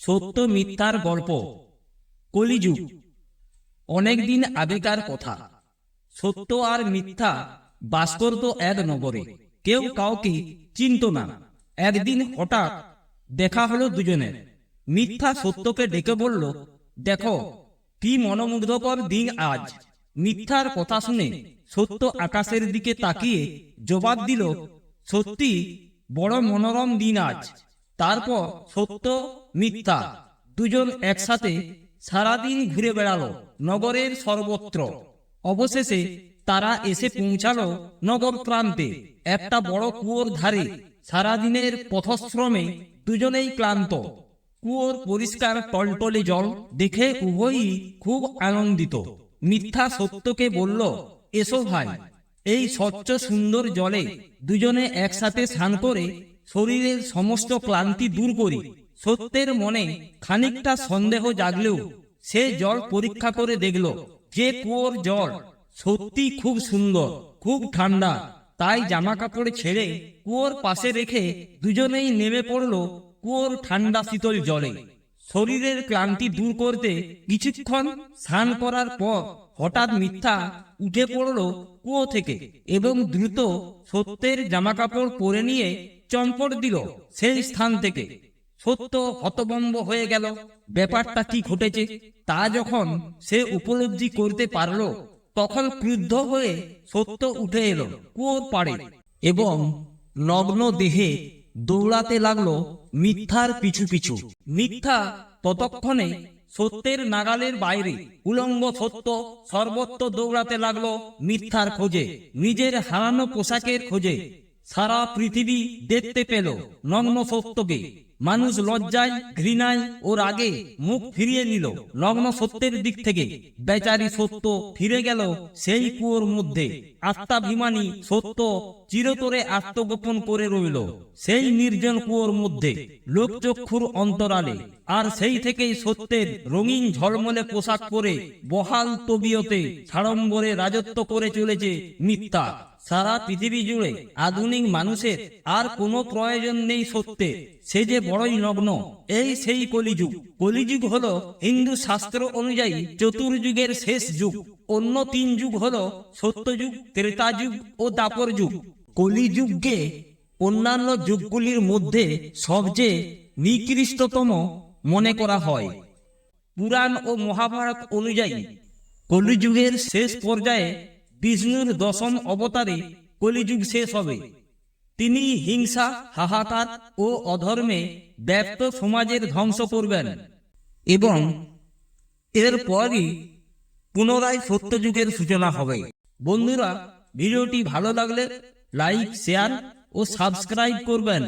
সত্য মিথ্যার গল্প। কলিযুগ। অনেকদিন আগেকার কথা। সত্য আর মিথ্যা বাস করত এক নগরে। কেউ কাউকে চিনত না। একদিন হঠাৎ দেখা হলো দুজনের। মিথ্যা সত্যকে ডেকে বলল, দেখো, কি মনোমুগ্ধকর দিন আজ। মিথ্যার কথা শুনে সত্য আকাশের দিকে তাকিয়ে জবাব দিল, সত্যি বড় মনোরম দিন আজ। তারপর সত্য, মিথ্যা দুজন একসাথে সারাদিন ঘুরে বেড়ালো নগরের সর্বত্র। অবশেষে তারা এসে পৌঁছালো নগর প্রান্তে একটা বড় কুয়োর ধারে সারাদিনের পথশ্রমে দুজনেই ক্লান্ত। কুয়োর পরিষ্কার টলটলে জল দেখে উভয়ই খুব আনন্দিত। মিথ্যা সত্যকে বলল, এসো ভাই। এই স্বচ্ছ সুন্দর জলে দুজনে একসাথে স্নান করে শরীরের সমস্ত ক্লান্তি দূর করি। সত্যের মনে খানিকটা সন্দেহ জাগলেও সে জল পরীক্ষা করে দেখল যে কুয়োর জল সত্যি খুব সুন্দর, খুব ঠান্ডা। তাই জামা কাপড় ছেড়ে কুয়োর পাশে রেখে দুজনেই নেমে পড়ল কুয়োর ঠান্ডা শীতল জলে। শরীরের ক্লান্তি দূর করতে কিছুক্ষণ স্নান করার পর হঠাৎ মিথ্যা উঠে পড়ল কুয়ো থেকে এবং দ্রুত সত্যের জামাকাপড় পরে নিয়ে চম্পট দিল, সেই স্থান থেকে। সত্য হতবম্ব হয়ে গেল। ব্যাপারটা কি ঘটেছে? তা যখন সে উপলব্ধি করতে পারল, তখন ক্রুদ্ধ হয়ে সত্য উঠে এলো, কুয়োর পাড়ে। এবং নগ্ন দেহে দৌড়াতে লাগল মিথ্যার পিছু পিছু। মিথ্যা ততক্ষণে সত্যের নাগালের বাইরে। উলঙ্গ সত্য সর্বত্র দৌড়াতে লাগল মিথ্যার খোঁজে, নিজের হারানো পোশাকের খোঁজে। সারা পৃথিবী দেখতে পেল নগ্ন সত্যকে। মানুষ লজ্জায়, ঘৃণায় ও রাগে মুখ ফিরিয়ে নিল। নগ্ন সত্যের দিক থেকে বেচারি সত্য ফিরে গেল সেই কুয়োর মধ্যে। আত্মাভিমানী সত্য চিরতরে আত্মগোপন করে রইল সেই নির্জন কুয়োর মধ্যে, লোকচক্ষুর অন্তরালে। আর সেই থেকেই সত্যের রঙিন ঝলমলে পোশাক পরে বহাল তবিয়তে সাড়ম্বরে রাজত্ব করে চলেছে মিথ্যা। সারা পৃথিবী জুড়ে আধুনিক মানুষের আর কোনো প্রয়োজন নেই সত্যে। সে যে বড়ই নগ্ন, এই সেই কলিযুগ। কলিযুগ হল হিন্দু শাস্ত্র অনুযায়ী চতুর্যুগের শেষ যুগ। অন্য তিন যুগ হলো সত্যযুগ ত্রেতা যুগ ও দাপর যুগ কলিযুগকে অন্যান্য যুগগুলির মধ্যে সবচেয়ে নিকৃষ্টতম মনে করা হয়। পুরাণ ও মহাভারত অনুযায়ী কলিযুগের শেষ পর্যায়ে বিষ্ণুর দশম অবতারে কলিযুগ শেষ হবে। তিনি হিংসা, হাহাকার ও অধর্মে ব্যপ্ত সমাজের ধ্বংস করবেন এবং এরপরই পুনরায় সত্যযুগের সূচনা হবে। বন্ধুরা, ভিডিওটি ভালো লাগলে লাইক, শেয়ার ও সাবস্ক্রাইব করবেন।